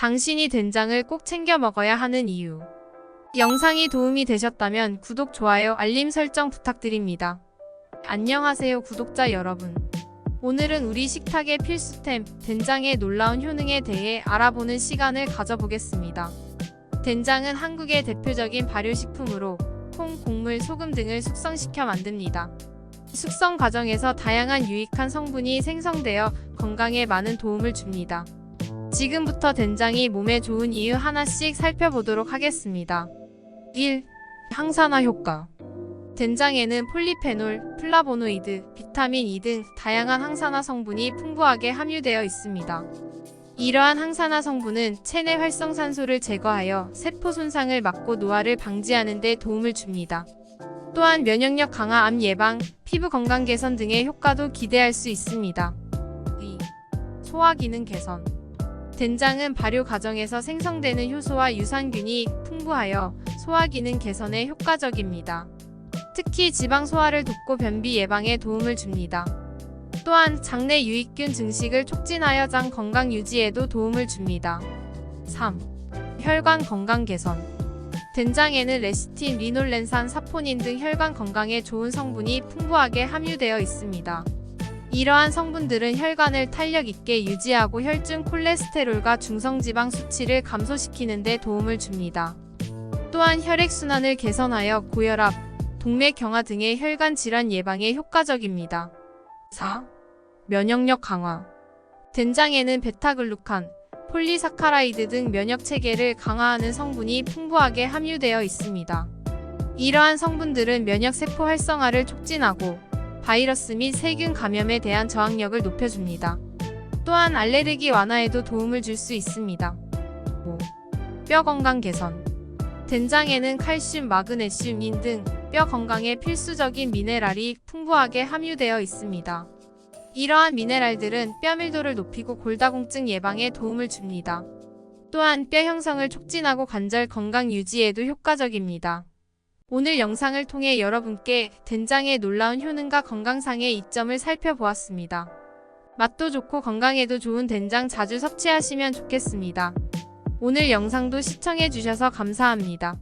당신이 된장을 꼭 챙겨 먹어야 하는 이유. 영상이 도움이 되셨다면 구독, 좋아요, 알림 설정 부탁드립니다. 안녕하세요, 구독자 여러분. 오늘은 우리 식탁의 필수템, 된장의 놀라운 효능에 대해 알아보는 시간을 가져보겠습니다. 된장은 한국의 대표적인 발효식품으로 콩, 곡물, 소금 등을 숙성시켜 만듭니다. 숙성 과정에서 다양한 유익한 성분이 생성되어 건강에 많은 도움을 줍니다. 지금부터 된장이 몸에 좋은 이유 하나씩 살펴보도록 하겠습니다. 1. 항산화 효과. 된장에는 폴리페놀, 플라보노이드, 비타민 E 등 다양한 항산화 성분이 풍부하게 함유되어 있습니다. 이러한 항산화 성분은 체내 활성산소를 제거하여 세포 손상을 막고 노화를 방지하는 데 도움을 줍니다. 또한 면역력 강화, 암 예방, 피부 건강 개선 등의 효과도 기대할 수 있습니다. 2. 소화 기능 개선. 된장은 발효 과정에서 생성되는 효소와 유산균이 풍부하여 소화 기능 개선에 효과적입니다. 특히 지방 소화를 돕고 변비 예방에 도움을 줍니다. 또한 장내 유익균 증식을 촉진하여 장 건강 유지에도 도움을 줍니다. 3. 혈관 건강 개선. 된장에는 레시틴, 리놀렌산, 사포닌 등 혈관 건강에 좋은 성분이 풍부하게 함유되어 있습니다. 이러한 성분들은 혈관을 탄력 있게 유지하고 혈중 콜레스테롤과 중성지방 수치를 감소시키는 데 도움을 줍니다. 또한 혈액순환을 개선하여 고혈압, 동맥경화 등의 혈관 질환 예방에 효과적입니다. 4. 면역력 강화. 된장에는 베타글루칸, 폴리사카라이드 등 면역 체계를 강화하는 성분이 풍부하게 함유되어 있습니다. 이러한 성분들은 면역 세포 활성화를 촉진하고 바이러스 및 세균 감염에 대한 저항력을 높여줍니다. 또한 알레르기 완화에도 도움을 줄 수 있습니다. 5. 뼈 건강 개선. 된장에는 칼슘, 마그네슘, 인 등 뼈 건강에 필수적인 미네랄이 풍부하게 함유되어 있습니다. 이러한 미네랄들은 뼈 밀도를 높이고 골다공증 예방에 도움을 줍니다. 또한 뼈 형성을 촉진하고 관절 건강 유지에도 효과적입니다. 오늘 영상을 통해 여러분께 된장의 놀라운 효능과 건강상의 이점을 살펴보았습니다. 맛도 좋고 건강에도 좋은 된장 자주 섭취하시면 좋겠습니다. 오늘 영상도 시청해주셔서 감사합니다.